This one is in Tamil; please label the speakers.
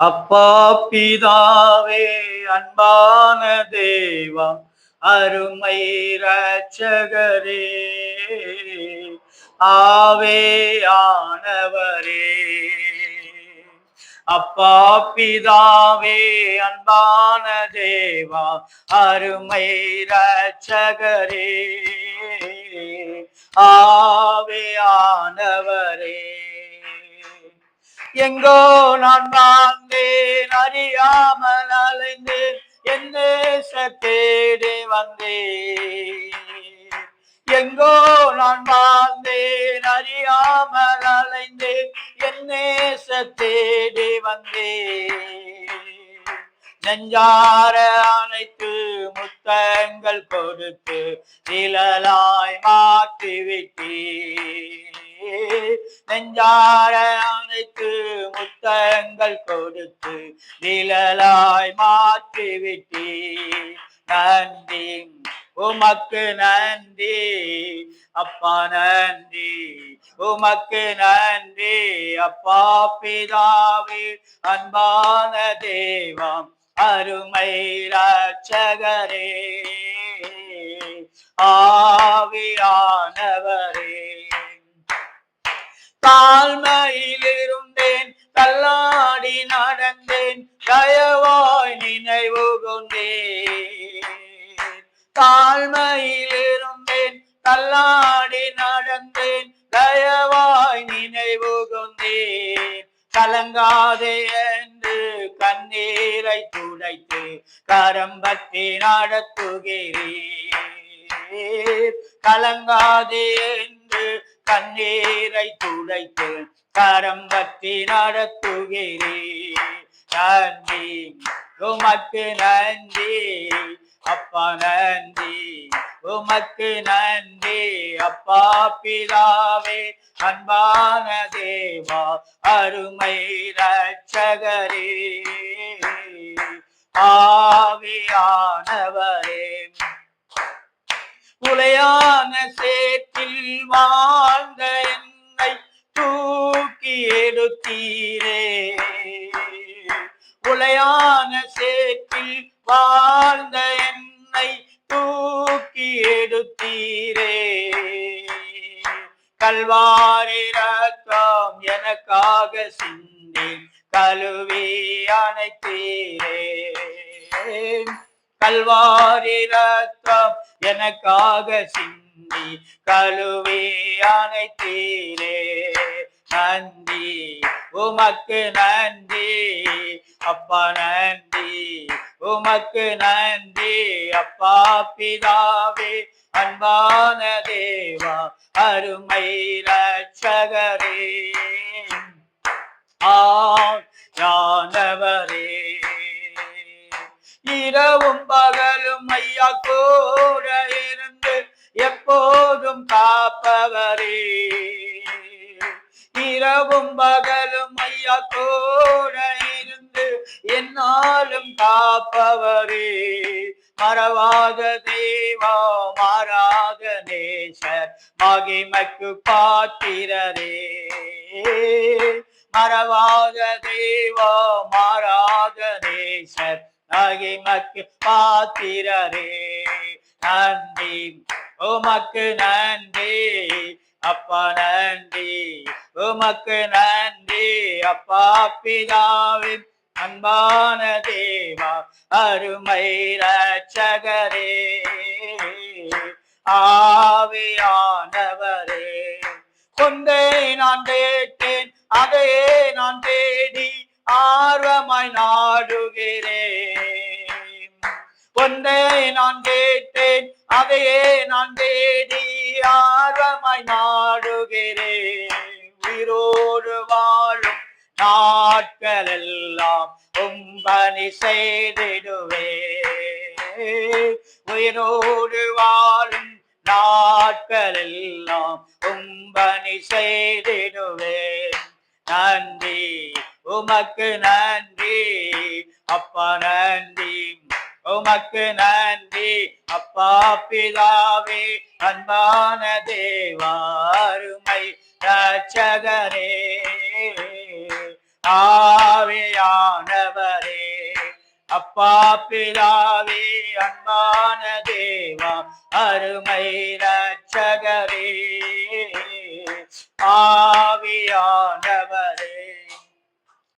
Speaker 1: அப்பா பிதாவே அன்பான தேவா அருமை ரட்சகரே ஆவே ஆனவரே. அப்பா பிதாவே அன்பான தேவா அருமை ரட்சகரே ஆவே ஆனவரே. எங்கோ நான் வாழ்ந்தேன் அறியாமல் அலைந்தேன் என் தேடி வந்தேன். எங்கோ நான் வாழ்ந்தேன் அறியாமல் அலைந்தேன் என் தேடி வந்தேன். நெஞ்சார அனைத்து முத்தங்கள் கொடுத்து நிழலாய் மாற்றி நெஞ்சார அனைத்து முத்தங்கள் கொடுத்து நிழலாய் மாற்றி நன்றி உமக்கு நன்றி அப்பா நன்றி உமக்கு நன்றி அப்பா பிதாவே அன்பான தேவம். அருமை ரட்சகரே ஆவியானவரே. தாழ்மையில் இருந்தேன் தள்ளாடி நடந்தேன் தயவாய் நினைவு கொண்டேன் தாழ்மையில் இருந்தேன் தள்ளாடி நடந்தேன் தயவாய் நினைவு கொண்டேன் கலங்காதே கண்ணீரை துடைத்து கரம்பத்தை நடத்துகிறேன் கலங்காதே என்று கண்ணீரை துடைத்து கரம்பத்தை நடத்துகிறேன் நன்றி உமக்கு நன்றி அப்பா நன்றி உமக்கு நன்றி. அப்பா பிதாவே அன்பான தேவா அருமை ரட்சகரே ஆவியானவரே உலையான சேற்றில் வாழ்ந்த என்னை தூக்கி எடுத்தீரே. உலையான சேற்றில் வாழ்ந்த என்னை தூக்கி எடுத்தீரே. கல்வாரி ரத்தம் எனக்காக சிந்தி கழுவி அணைத்தீரே கல்வாரி ரத்தம் எனக்காக சிந்தி கழுவி அணைத்தீரே. நன்றி உமக்கு நன்றி அப்பா நன்றி. உமக்கு நன்றி அப்பா பிதாவே. அன்பான தேவா அருமை ரட்சகரே ஆனவரே இரவும் பகலும் ஐயா கூட இரவும் பகலும் ஐயா கூட இருந்து என்னாலும் காப்பவரே. மறவாத தேவா மாறாத நேசர் மகிமைக்கு பாத்திரரே. மறவாத தேவா மாறாத நேசர் மகிமைக்கு பாத்திரரே. நன்றி. உமக்கு நன்றி. அப்பா நன்றி. உமக்கு நன்றி அப்பா பிதாவின் அன்பான தேவா அருமை ரட்சகரே ஆவியானவரே கொண்டே நான் கேட்டேன் அதையே நான் தேடி ஆர்வமாய் நாடுகிறேன். ஒன்றே நான் கேட்டேன் அதையே நான் தேடி ஆர்வமாய் நாடுகிறேன். உயிரோடு வாழும் நாட்கள் எல்லாம் உம்பனி செய்திடுவே உயிரோடு வாழும் நாட்கள் எல்லாம் உம்பனி செய்திடுவே நன்றி உமக்கு நன்றி அப்பா நன்றி. உமக்கு நன்றி அப்பா பிதாவே அன்பான தேவாருமை அருமை ஆவியானவரே. அப்பா பிதாவே அன்பான தேவா அருமை ரட்சகரே ஆவியானவரே.